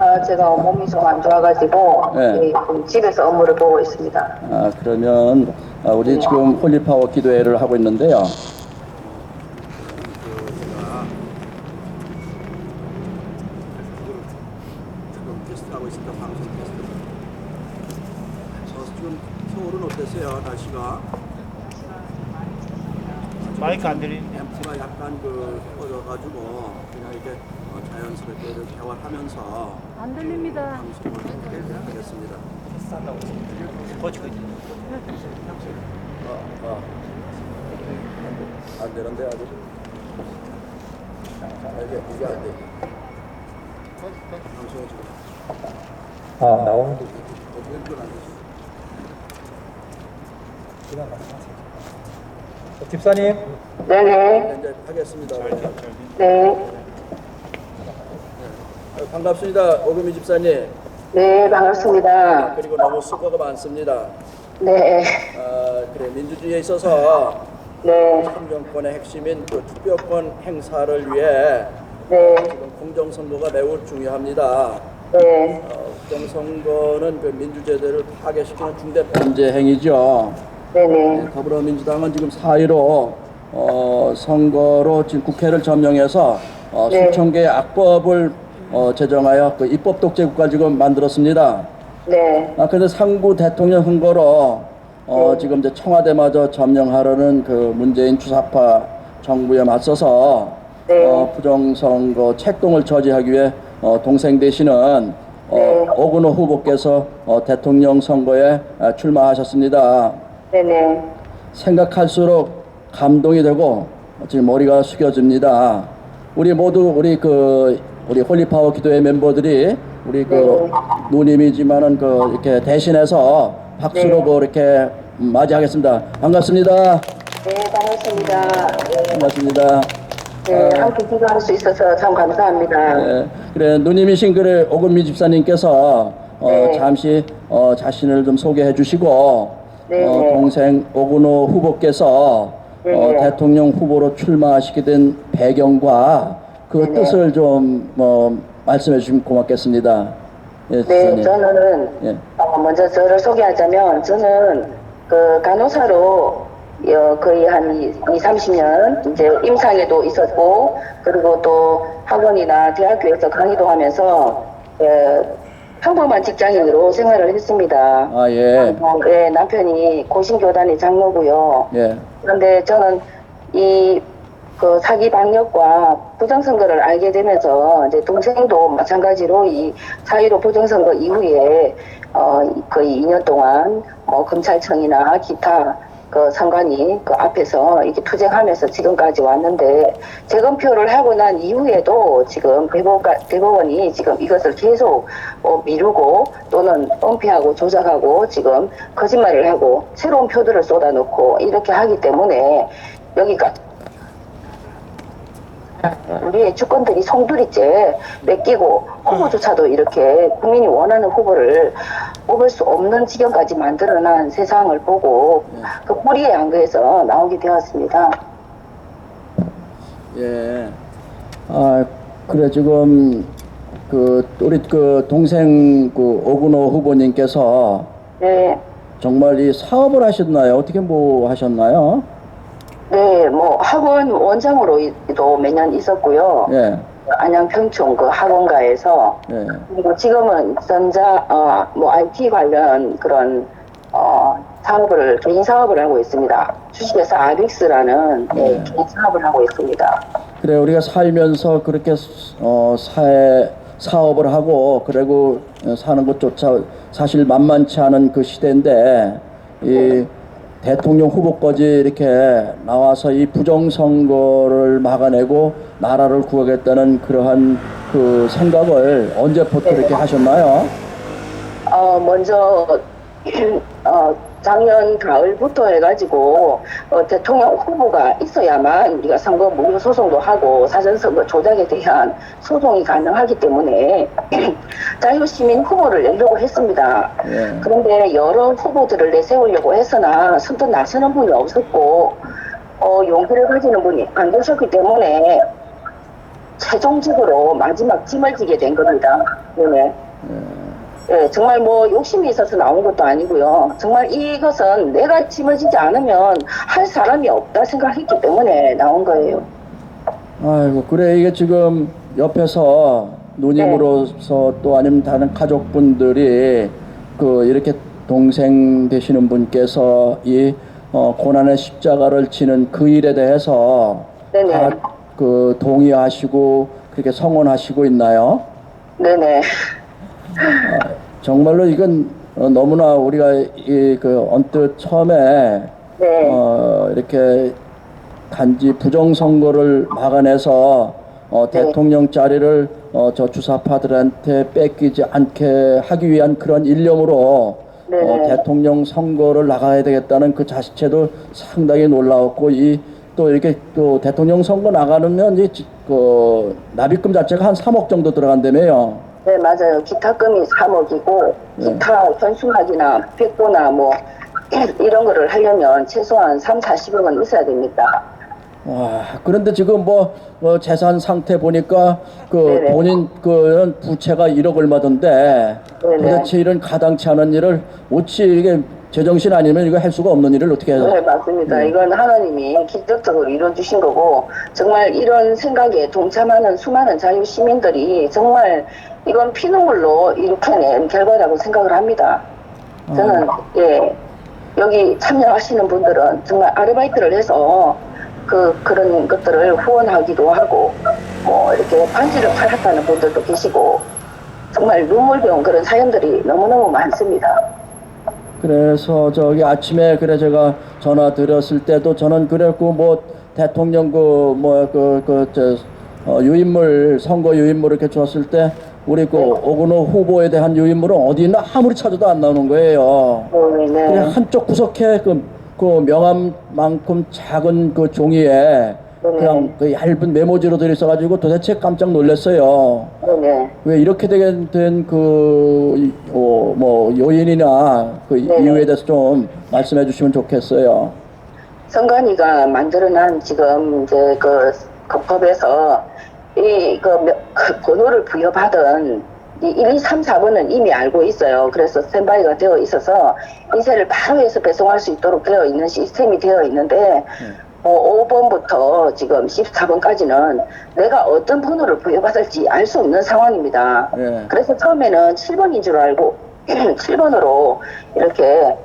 아, 제가 몸이 좀 안 좋아가지고 네. 예, 좀 집에서 업무를 보고 있습니다. 아, 그러면 아, 우리 지금 홀리파워 기도회를 하고 있는데요. 지금 테스트하고 있습니다. 방송 테스트. 어, 지금 서울은 어땠어요? 날씨가? 마이크 안 들리. 앰프가 약간 그 꺼져가지고 그냥 이렇게 어, 자연스럽게 이렇게 대화하면서 거치. 어, 어. 안 되는데 아직. 아, 이게 이게 안 돼. 지금 아 나오는데 어떻게 이건 안 되지? 그냥 말씀하세요. 어, 집사님 네네. 네, 이제 하겠습니다. 네. 어, 반갑습니다. 오금희 집사님. 네, 반갑습니다. 그리고 너무 수고가 많습니다. 네. 아, 그래 민주주의에 있어서 네. 참정권의 핵심인 그 투표권 행사를 위해 네. 지금 공정선거가 매우 중요합니다. 네. 어, 공정선거는 그 민주제도를 파괴시키는 중대 범죄 행위죠. 네네. 더불어민주당은 지금 4.15 어, 선거로 지금 국회를 점령해서 어, 네. 수천 개의 악법을 어, 제정하여 그 입법 독재 국가 지금 만들었습니다. 네. 아, 근데 상부 대통령 선거로 어, 지금 이제 청와대마저 점령하려는 그 문재인 주사파 정부에 맞서서 네. 어, 부정선거 책동을 저지하기 위해 어, 동생 되시는 어, 네. 오근호 후보께서 어, 대통령 선거에 아, 출마하셨습니다. 네네. 생각할수록 감동이 되고 지금 머리가 숙여집니다. 우리 모두 우리 그 우리 홀리파워 기도회 멤버들이 우리 그 네. 누님이지만은 그 이렇게 대신해서 박수로 네. 그 이렇게 맞이하겠습니다. 반갑습니다. 네, 반갑습니다. 네. 반갑습니다. 네, 함께 기도할 수 있어서 참 감사합니다. 네, 그래 누님이신 그래 오금미 집사님께서 어, 네. 잠시 어, 자신을 좀 소개해 주시고 네, 어, 네. 동생 오근호 후보께서 네, 어, 네. 대통령 후보로 출마하시게 된 배경과 그 네, 네. 뜻을 좀 어, 말씀해 주시면 고맙겠습니다. 예, 네, 집사님. 저는 예. 어, 먼저 저를 소개하자면 저는 그 간호사로 어, 거의 한 2, 30년 이제 임상에도 있었고 그리고 또 학원이나 대학교에서 강의도 하면서 예, 평범한 직장인으로 생활을 했습니다. 아 예. 어, 예, 남편이 고신교단의 장로고요. 예. 그런데 저는 이 그 사기 방역과 부정선거를 알게 되면서 이제 동생도 마찬가지로 이 사이로 부정선거 이후에 어 거의 2년 동안 뭐 검찰청이나 기타 그 선관위 그 앞에서 이렇게 투쟁하면서 지금까지 왔는데 재검표를 하고 난 이후에도 지금 대법관, 대법원이 지금 이것을 계속 어, 미루고 또는 은폐하고 조작하고 지금 거짓말을 하고 새로운 표들을 쏟아놓고 이렇게 하기 때문에 여기까지 우리의 주권들이 송두리째 뺏기고 후보조차도 이렇게 국민이 원하는 후보를 뽑을 수 없는 지경까지 만들어난 세상을 보고 그 뿌리에 안그에서 나오게 되었습니다. 예. 아, 그래 지금 그 우리 그 동생 그 오근호 후보님께서 네, 정말 이 사업을 하셨나요? 어떻게 뭐 하셨나요? 네, 뭐 학원 원장으로도 매년 있었고요. 예. 안양 평촌 그 학원가에서 예. 그리고 지금은 전자 어 뭐 IT 관련 그런 어 사업을 개인 사업을 하고 있습니다. 주식회사 아빅스라는 예, 네. 개인 사업을 하고 있습니다. 그래 우리가 살면서 그렇게 어 사회 사업을 하고 그리고 사는 것조차 사실 만만치 않은 그 시대인데 이 대통령 후보까지 이렇게 나와서 이 부정 선거를 막아내고 나라를 구하겠다는 그러한 그 생각을 언제부터 이렇게 하셨나요? 어 먼저 어 작년 가을부터 해가지고 어, 대통령 후보가 있어야만 우리가 선거 무효 소송도 하고 사전선거 조작에 대한 소송이 가능하기 때문에 자유시민 후보를 내려고 했습니다. 예. 그런데 여러 후보들을 내세우려고 했으나 선뜻 나서는 분이 없었고 어, 용기를 가지는 분이 안 계셨기 때문에 최종적으로 마지막 짐을 지게 된 겁니다. 네. 예, 정말 뭐 욕심이 있어서 나온 것도 아니고요. 정말 이것은 내가 짐을 지지 않으면 할 사람이 없다 생각했기 때문에 나온 거예요. 아이고 그래 이게 지금 옆에서 누님으로서 또 아니면 다른 가족분들이 그 이렇게 동생 되시는 분께서 이 어, 고난의 십자가를 지는 그 일에 대해서 네네. 다 그 동의하시고 그렇게 성원하시고 있나요? 네네. 정말로 이건 어, 너무나 우리가 이 그 언뜻 처음에 네. 어, 이렇게 단지 부정 선거를 막아내서 어, 네. 대통령 자리를 어, 저 주사파들한테 뺏기지 않게 하기 위한 그런 일념으로 네. 어, 대통령 선거를 나가야 되겠다는 그 자체도 상당히 놀라웠고 이 또 이렇게 또 대통령 선거 나가면 지- 그 납입금 자체가 한 3억 정도 들어간다며요. 네, 맞아요. 기타금이 3억이고, 기타 현수막이나 벽보나 뭐, 이런 거를 하려면 최소한 3, 40억은 있어야 됩니다. 와, 그런데 지금 뭐, 어, 재산 상태 보니까 그 네네. 본인 그 부채가 1억 얼마던데 네네. 도대체 이런 가당치 않은 일을 어찌 이게 제정신 아니면 이거 할 수가 없는 일을 어떻게 해요? 네, 맞습니다. 네. 이건 하나님이 기적적으로 이루어주신 거고, 정말 이런 생각에 동참하는 수많은 자유 시민들이 정말 이건 피눈물로 이룩해낸 결과라고 생각을 합니다. 저는, 예, 여기 참여하시는 분들은 정말 아르바이트를 해서 그, 그런 것들을 후원하기도 하고, 뭐, 이렇게 반지를 팔았다는 분들도 계시고, 정말 눈물겨운 그런 사연들이 너무너무 많습니다. 그래서 저기 아침에 그래 제가 전화 드렸을 때도 저는 그랬고 뭐 대통령 그 뭐 그 그저 어, 유인물 선거 유인물 이렇게 줬을 때 우리 그 오근호 후보에 대한 유인물은 어디 있나 아무리 찾아도 안 나오는 거예요. 네, 네. 그냥 한쪽 구석에 그, 그 명함만큼 작은 그 종이에 그냥 그 얇은 메모지로 들어 있어가지고 도대체 깜짝 놀랐어요. 네, 네. 왜 이렇게 된그 어, 뭐 요인이나 그 네. 이유에 대해서 좀 말씀해 주시면 좋겠어요. 선관위가 만들어낸 지금 이제 그, 그 법에서 이그 그 번호를 부여받은 이 1, 2, 3, 4번은 이미 알고 있어요. 그래서 스탠바이가 되어 있어서 인쇄를 바로 해서 배송할 수 있도록 되어 있는 시스템이 되어 있는데 어, 5번부터 지금 14번까지는 내가 어떤 번호를 부여받을지 알 수 없는 상황입니다. 예. 그래서 처음에는 7번인 줄 알고 7번으로 이렇게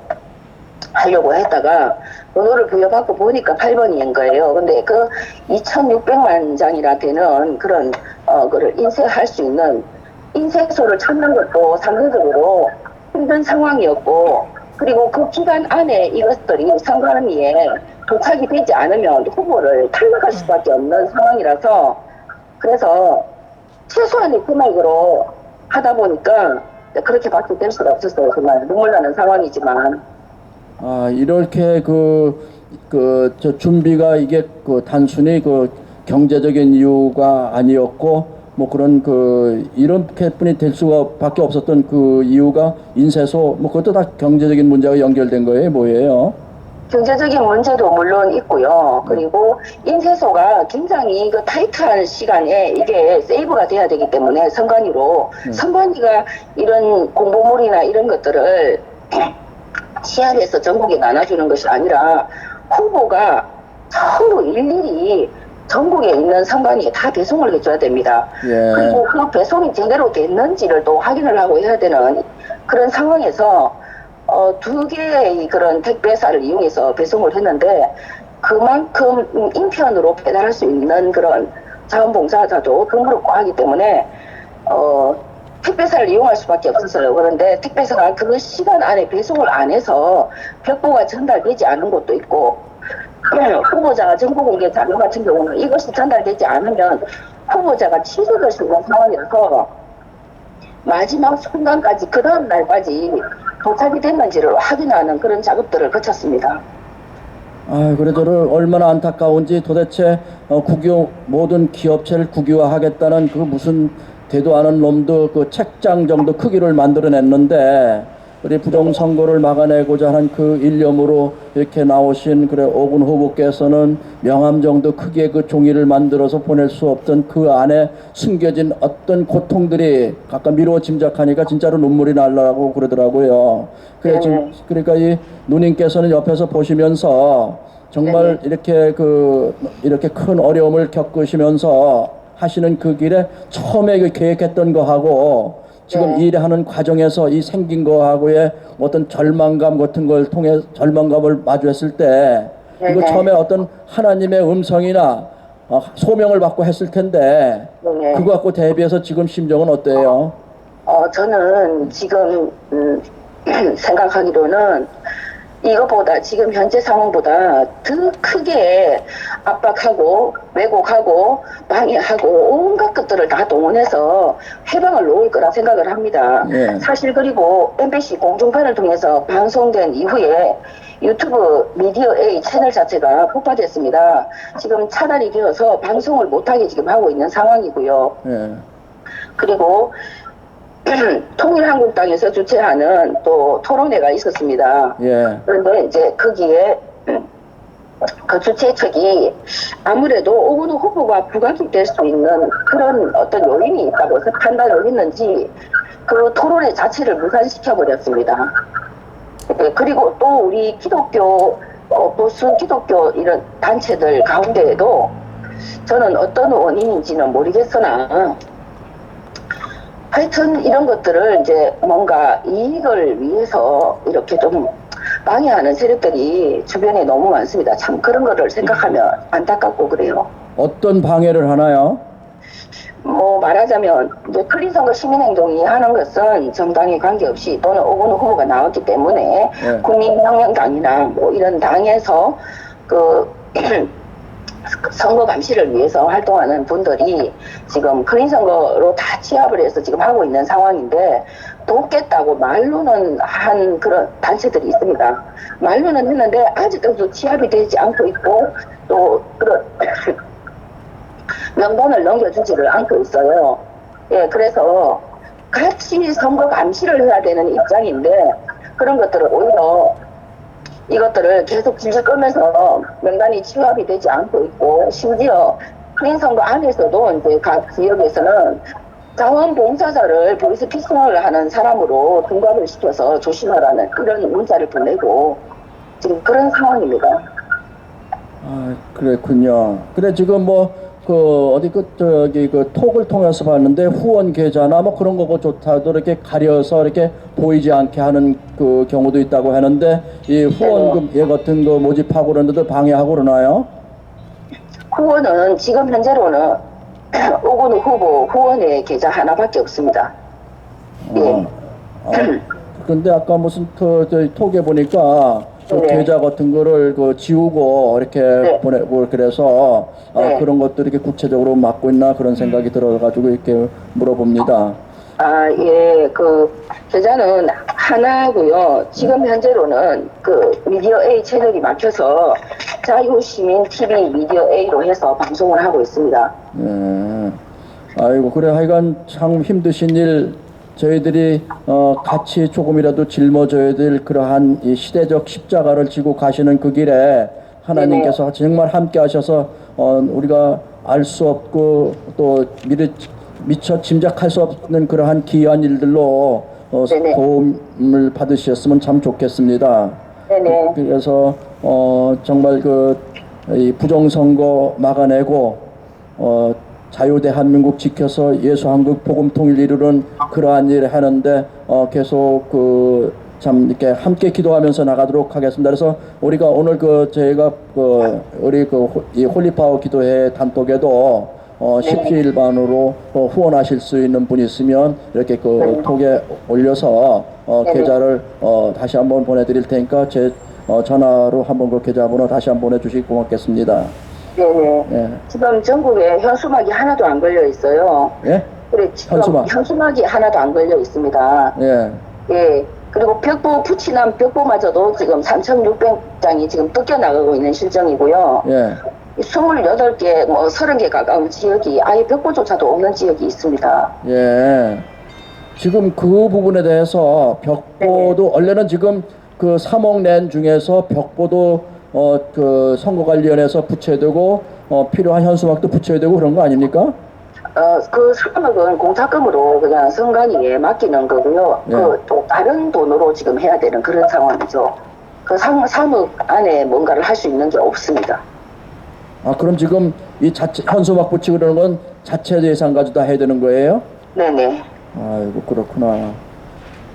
하려고 했다가 번호를 부여받고 보니까 8번인 거예요. 근데 그 2,600만 장이나 되는 그런 어 거를 인쇄할 수 있는 인쇄소를 찾는 것도 상대적으로 힘든 상황이었고 그리고 그 기간 안에 이것들이 선관위에 도착이 되지 않으면 후보를 탈락할 수밖에 없는 상황이라서 그래서 최소한의 금액으로 하다 보니까 그렇게 밖에 될 수가 없었어요. 정말 눈물 나는 상황이지만. 아 이렇게 그 그 저 준비가 이게 그 단순히 그 경제적인 이유가 아니었고 뭐 그런 그 이렇게뿐이 될 수가 밖에 없었던 그 이유가 인쇄소 뭐 그것도 다 경제적인 문제가 연결된 거예요 뭐예요? 경제적인 문제도 물론 있고요. 그리고 인쇄소가 굉장히 그 타이트한 시간에 이게 세이브가 돼야 되기 때문에 선관위로 선관위가 이런 공보물이나 이런 것들을 CR에서 전국에 나눠주는 것이 아니라 후보가 전부 일일이 전국에 있는 선관위에 다 배송을 해줘야 됩니다. 예. 그리고 그 배송이 제대로 됐는지를 또 확인을 하고 해야 되는 그런 상황에서 어, 두 개의 그런 택배사를 이용해서 배송을 했는데 그만큼 음, 인편으로 배달할 수 있는 그런 자원봉사자도 드물었고 하기 때문에 어, 택배사를 이용할 수밖에 없었어요. 그런데 택배사가 그 시간 안에 배송을 안 해서 벽보가 전달되지 않은 곳도 있고 후보자가 정보 공개 자료 같은 경우는 이것이 전달되지 않으면 후보자가 취소될 수 있는 상황이라서 마지막 순간까지 그 다음 날까지 도착이 됐는지를 확인하는 그런 작업들을 거쳤습니다. 아, 그래도 얼마나 안타까운지 도대체 어, 국유 모든 기업체를 국유화하겠다는 그 무슨 되도 않은 놈도 그 책장 정도 크기를 만들어냈는데 우리 부정 선거를 막아내고자 하는 그 일념으로 이렇게 나오신 그래 오군 후보께서는 명함 정도 크기의 그 종이를 만들어서 보낼 수 없던 그 안에 숨겨진 어떤 고통들이 가끔 미루어 짐작하니까 진짜로 눈물이 날라고 그러더라고요. 그래 지금 그러니까 이 누님께서는 옆에서 보시면서 정말 이렇게 그 이렇게 큰 어려움을 겪으시면서 하시는 그 길에 처음에 그 계획했던 거하고 지금 네. 일하는 과정에서 이 생긴 거하고의 어떤 절망감 같은 걸 통해 절망감을 마주했을 때 이거 네네. 처음에 어떤 하나님의 음성이나 어, 소명을 받고 했을 텐데 네네. 그거 갖고 대비해서 지금 심정은 어때요? 어, 저는 지금 음, 생각하기로는 이거보다 지금 현재 상황보다 더 크게 압박하고 왜곡하고 방해하고 온갖 것들을 다 동원해서 해방을 놓을 거라 생각을 합니다. 예. 사실 그리고 MBC 공중파를 통해서 방송된 이후에 유튜브 미디어 A 채널 자체가 폭파됐습니다. 지금 차단이 되어서 방송을 못하게 지금 하고 있는 상황이고요. 예. 그리고 통일한국당에서 주최하는 또 토론회가 있었습니다. 예. 그런데 이제 거기에 그 주최 측이 아무래도 오근호 후보가 부각될 수 있는 그런 어떤 요인이 있다고 판단을 했는지 그 토론회 자체를 무산시켜 버렸습니다. 예, 그리고 또 우리 기독교 어, 보수 기독교 이런 단체들 가운데에도 저는 어떤 원인인지는 모르겠으나 하여튼 이런 것들을 이제 뭔가 이익을 위해서 이렇게 좀 방해하는 세력들이 주변에 너무 많습니다. 참 그런 거를 생각하면 안타깝고 그래요. 어떤 방해를 하나요? 뭐 말하자면 이제 클린 선거 시민행동이 하는 것은 정당에 관계없이 또는 오건호 후보가 나왔기 때문에 네. 국민혁명당이나 뭐 이런 당에서 그 선거 감시를 위해서 활동하는 분들이 지금 클린 선거로 다 취합을 해서 지금 하고 있는 상황인데 돕겠다고 말로는 한 그런 단체들이 있습니다. 말로는 했는데 아직도 취합이 되지 않고 있고 또 그런 명단을 넘겨주지를 않고 있어요. 예, 그래서 같이 선거 감시를 해야 되는 입장인데 그런 것들을 오히려 이것들을 계속 질질 끌면서 명단이 취합이 되지 않고 있고 심지어 클린 선거 안에서도 이제 각 지역에서는 자원봉사자를 보이스 피싱을 하는 사람으로 등급을 시켜서 조심하라는 그런 문자를 보내고 지금 그런 상황입니다. 아, 그랬군요. 그래 지금 뭐 그 어디 그 저기 그 톡을 통해서 봤는데 후원 계좌나 뭐 그런 거고 좋다도 이렇게 가려서 이렇게 보이지 않게 하는 그 경우도 있다고 하는데 이 후원금 예 같은 거 모집하고 그러는데도 방해하고 그러나요? 후원은 지금 현재로는 오건우 후보 후원의 계좌 하나밖에 없습니다. 예. 어. 아, 근데 아까 무슨 그 저희 톡에 보니까 그 네. 계좌 같은 거를 그 지우고 이렇게 네. 보내고 그래서 아, 네. 그런 것도 이렇게 구체적으로 맡고 있나 그런 생각이 들어가지고 이렇게 물어봅니다. 아, 예, 그, 계좌는 하나고요 지금 현재로는 그 미디어 A 채널이 막혀서 자유시민 TV 미디어 A로 해서 방송을 하고 있습니다. 예. 아이고 그래 하여간 참 힘드신 일 저희들이 어 같이 조금이라도 짊어져야 될 그러한 이 시대적 십자가를 지고 가시는 그 길에 하나님께서 정말 함께 하셔서 어 우리가 알 수 없고 또 미리 미처 짐작할 수 없는 그러한 기이한 일들로 어 네네. 도움을 받으셨으면 참 좋겠습니다. 네네. 그래서 어 정말 그이 부정선거 막아내고 어 자유 대한민국 지켜서 예수 한국 복음 통일 이루는 그러한 일을 하는데 어 계속 그 참 이렇게 함께 기도하면서 나가도록 하겠습니다. 그래서 우리가 오늘 그 저희가 그 우리 그이 홀리파워 기도회 단톡에도 어 십시일반으로 어, 후원하실 수 있는 분이 있으면 이렇게 그 톡에 올려서 어 네네. 계좌를 어 다시 한번 보내드릴 테니까 제 어, 전화로 한번 그 계좌번호 다시 한번 보내주시기 고맙겠습니다. 네네. 예. 지금 전국에 현수막이 하나도 안 걸려 있어요. 예? 그래, 지금 현수막. 현수막. 이 하나도 안 걸려 있습니다. 예. 예. 그리고 벽보 붙이난 벽보마저도 지금 3,600장이 지금 뜯겨 나가고 있는 실정이고요. 예. 28개, 뭐 30개 가까운 지역이 아예 벽보조차도 없는 지역이 있습니다. 예. 지금 그 부분에 대해서 벽보도 원래는 지금 그 3억 낸 중에서 벽보도 어 그 선거관리위원회에서 붙여야 되고 어 필요한 현수막도 붙여야 되고 그런 거 아닙니까? 어, 그 3억은 공탁금으로 그냥 선관위에 맡기는 거고요. 네. 그또 다른 돈으로 지금 해야 되는 그런 상황이죠. 그 3, 3억 안에 뭔가를 할 수 있는 게 없습니다. 아 그럼 지금 이 자체 현수막 붙이고 그러는 건 자체 예산 가지고 다 해야 되는 거예요? 네네. 아이고 그렇구나.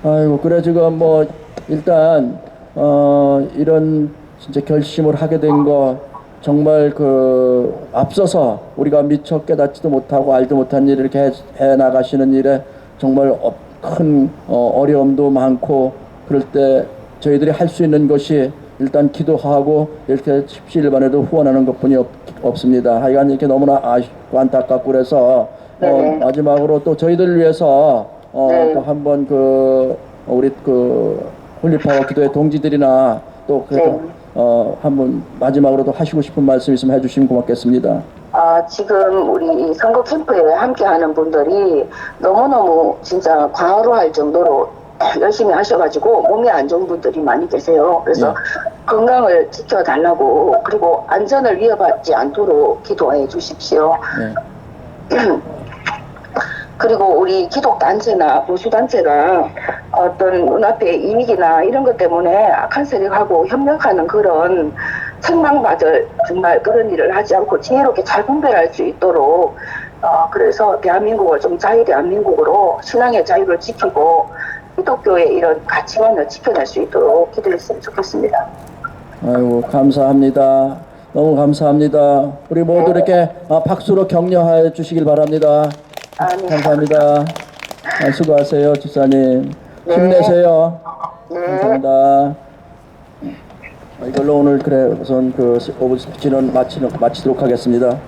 아이고 그래 지금 뭐 일단 어 이런 진짜 결심을 하게 된 거 정말 그 앞서서 우리가 미처 깨닫지도 못하고 알도 못한 일을 이렇게 해, 해 나가시는 일에 정말 어, 큰 어, 어려움도 많고 그럴 때 저희들이 할 수 있는 것이 일단 기도하고 이렇게 십시일반에도 후원하는 것뿐이 없, 없습니다. 하여간 이렇게 너무나 아쉽고 안타깝고 그래서. 어, 마지막으로 또 저희들을 위해서 어, 네. 또 한번 그 우리 그 홀리파워 기도회 동지들이나 또 그래서 네. 어, 한번 마지막으로도 하시고 싶은 말씀 있으면 해주시면 고맙겠습니다. 아, 지금 우리 이 선거 캠프에 함께 하는 분들이 너무너무 진짜 과로 할 정도로 열심히 하셔가지고 몸이 안 좋은 분들이 많이 계세요. 그래서 네. 건강을 지켜달라고 그리고 안전을 위협받지 않도록 기도해 주십시오. 네. 그리고 우리 기독단체나 보수단체가 어떤 눈앞의 이익이나 이런 것 때문에 악한 세력하고 협력하는 그런 책망받을 정말 그런 일을 하지 않고 지혜롭게 잘 분별할 수 있도록 어, 그래서 대한민국을 좀 자유 대한민국으로 신앙의 자유를 지키고 기독교의 이런 가치관을 지켜낼 수 있도록 기도했으면 좋겠습니다. 아이고 감사합니다. 너무 감사합니다. 우리 모두 이렇게 아, 박수로 격려해 주시길 바랍니다. 아, 네. 감사합니다. 아, 수고하세요, 집사님. 네. 힘내세요. 네. 감사합니다. 아, 이걸로 오늘 그래 우선 그 오브 스피치는 마치도록 하겠습니다.